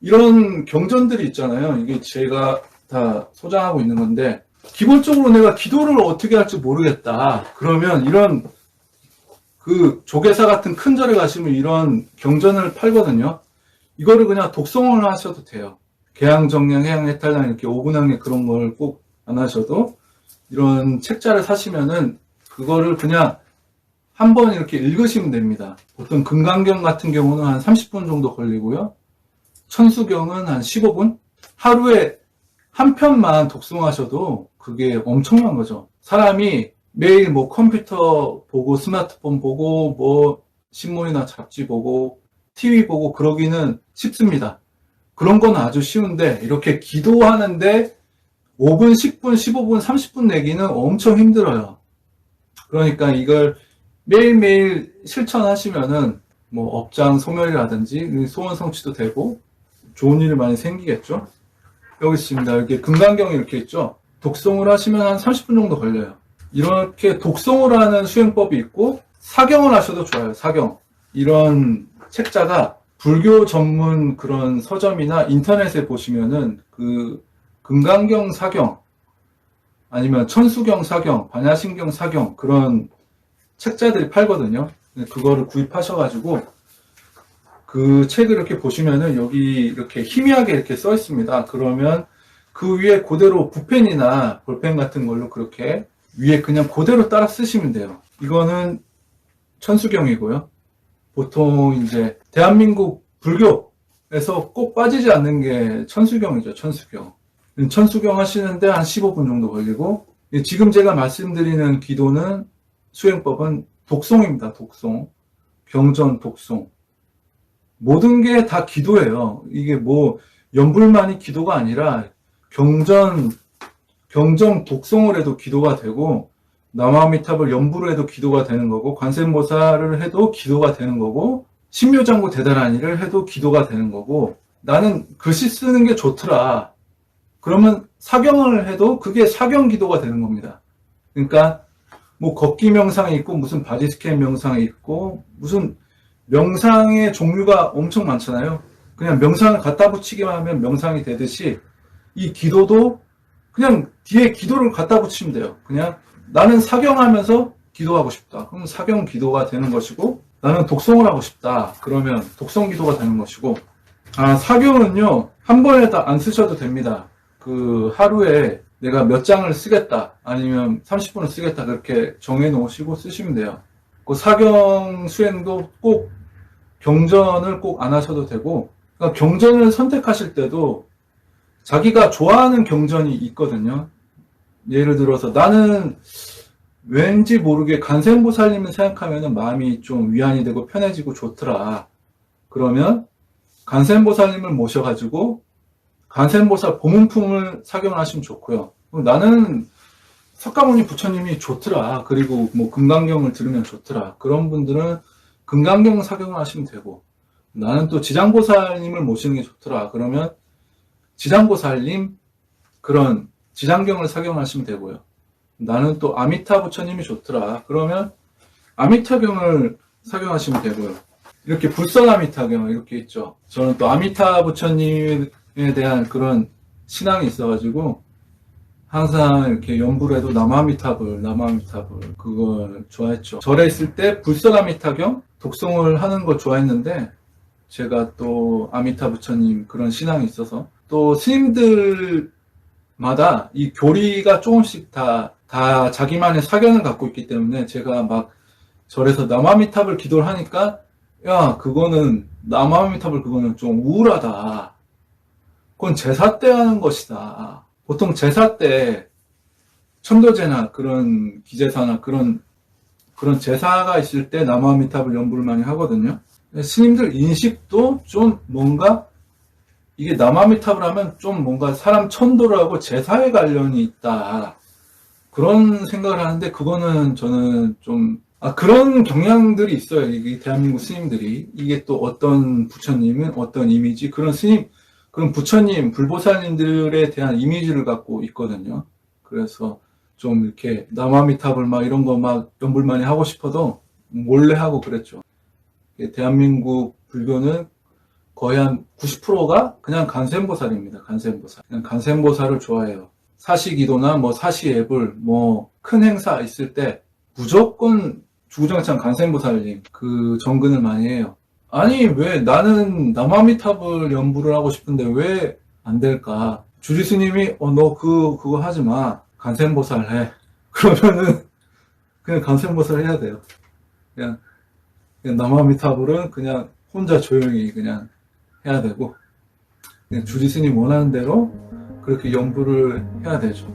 이런 경전들이 있잖아요. 이게 제가 다 소장하고 있는 건데, 기본적으로 내가 기도를 어떻게 할지 모르겠다. 그러면 이런 그 조계사 같은 큰 절에 가시면 이런 경전을 팔거든요. 이거를 그냥 독송을 하셔도 돼요. 개항정량, 해양, 해탈량 이렇게 오분항에 그런 걸 꼭 안 하셔도 이런 책자를 사시면은 그거를 그냥 한번 이렇게 읽으시면 됩니다. 보통 금강경 같은 경우는 한 30분 정도 걸리고요. 천수경은 한 15분? 하루에 한 편만 독송하셔도 그게 엄청난 거죠. 사람이 매일 뭐 컴퓨터 보고 스마트폰 보고 뭐 신문이나 잡지 보고 TV 보고 그러기는 쉽습니다. 그런 건 아주 쉬운데 이렇게 기도하는데 5분, 10분, 15분, 30분 내기는 엄청 힘들어요. 그러니까 이걸 매일매일 실천하시면은 뭐 업장 소멸이라든지 소원 성취도 되고 좋은 일이 많이 생기겠죠. 여기 있습니다. 이렇게 금강경이 이렇게 있죠. 독송을 하시면 한 30분 정도 걸려요. 이렇게 독송을 하는 수행법이 있고 사경을 하셔도 좋아요. 사경. 이런 책자가 불교 전문 그런 서점이나 인터넷에 보시면은 그 금강경 사경 아니면 천수경 사경, 반야신경 사경 그런 책자들이 팔거든요. 그거를 구입하셔가지고 그 책을 이렇게 보시면은 여기 이렇게 희미하게 이렇게 써 있습니다. 그러면 그 위에 그대로 붓펜이나 볼펜 같은 걸로 그렇게 위에 그냥 그대로 따라 쓰시면 돼요. 이거는 천수경이고요. 보통 이제 대한민국 불교에서 꼭 빠지지 않는 게 천수경이죠. 천수경. 천수경 하시는데 한 15분 정도 걸리고 지금 제가 말씀드리는 기도는 수행법은 독송입니다. 독송. 경전 독송. 모든 게 다 기도예요. 이게 뭐 연불만이 기도가 아니라 경전 경정 독송을 해도 기도가 되고 남아미탑을 연부로 해도 기도가 되는 거고 관세음보살을 해도 기도가 되는 거고 신묘장구 대단한이를 해도 기도가 되는 거고 나는 글씨 쓰는 게 좋더라. 그러면 사경을 해도 그게 사경 기도가 되는 겁니다. 그러니까 뭐 걷기 명상이 있고 무슨 바디스캔 명상이 있고 무슨 명상의 종류가 엄청 많잖아요. 그냥 명상을 갖다 붙이기만 하면 명상이 되듯이 이 기도도 그냥 뒤에 기도를 갖다 붙이면 돼요. 그냥 나는 사경하면서 기도하고 싶다. 그럼 사경 기도가 되는 것이고 나는 독송을 하고 싶다. 그러면 독송 기도가 되는 것이고 아 사경은요 한 번에 다 안 쓰셔도 됩니다. 그 하루에 내가 몇 장을 쓰겠다 아니면 30분을 쓰겠다 그렇게 정해 놓으시고 쓰시면 돼요. 그 사경 수행도 꼭 경전을 꼭 안 하셔도 되고 그러니까 경전을 선택하실 때도 자기가 좋아하는 경전이 있거든요. 예를 들어서 나는 왠지 모르게 간생보살님을 생각하면 마음이 좀 위안이 되고 편해지고 좋더라. 그러면 간생보살님을 모셔가지고 간생보살 보문품을 사경을 하시면 좋고요. 나는 석가모니 부처님이 좋더라. 그리고 뭐 금강경을 들으면 좋더라. 그런 분들은 금강경 사경을 하시면 되고 나는 또 지장보살님을 모시는 게 좋더라. 그러면 지장보살님 그런 지장경을 사경하시면 되고요. 나는 또 아미타 부처님이 좋더라. 그러면 아미타경을 사경하시면 되고요. 이렇게 불선 아미타경 이렇게 있죠. 저는 또 아미타 부처님에 대한 그런 신앙이 있어가지고 항상 이렇게 연불 해도 남아미탑을 남아미탑을 그걸 좋아했죠. 절에 있을 때 불선 아미타경 독송을 하는 걸 좋아했는데 제가 또 아미타 부처님 그런 신앙이 있어서 또 스님들마다 이 교리가 조금씩 다, 다 자기만의 사견을 갖고 있기 때문에 제가 막 절에서 남아미탑을 기도를 하니까 야 그거는 남아미탑을 그거는 좀 우울하다. 그건 제사 때 하는 것이다. 보통 제사 때 천도제나 그런 기제사나 그런 그런 제사가 있을 때 남아미탑을 연부를 많이 하거든요. 스님들 인식도 좀 뭔가 이게 남아미탑을 하면 좀 뭔가 사람 천도를 하고 제사에 관련이 있다. 그런 생각을 하는데 그거는 저는 좀 아, 그런 경향들이 있어요. 이게 대한민국 스님들이. 이게 또 어떤 부처님은 어떤 이미지, 그런 스님, 그런 부처님, 불보살님들에 대한 이미지를 갖고 있거든요. 그래서 좀 이렇게 남아미탑을 막 이런 거 막 연불 많이 하고 싶어도 몰래 하고 그랬죠. 대한민국 불교는 거의 한 90%가 그냥 간센보살입니다. 간센보살. 그냥 간센보살을 좋아해요. 사시기도나 뭐 사시예불, 뭐 큰 행사 있을 때 무조건 주구장창 간센보살님 그 정근을 많이 해요. 아니 왜 나는 나마미탑을 연부를 하고 싶은데 왜 안 될까? 주지 스님이 어 너 그 그거 하지 마 간센보살 해. 그러면은 그냥 간센보살 해야 돼요. 그냥, 그냥 나마미타불은 그냥 혼자 조용히 그냥 해야 되고 그냥 주지 스님 원하는 대로 그렇게 연부를 해야 되죠.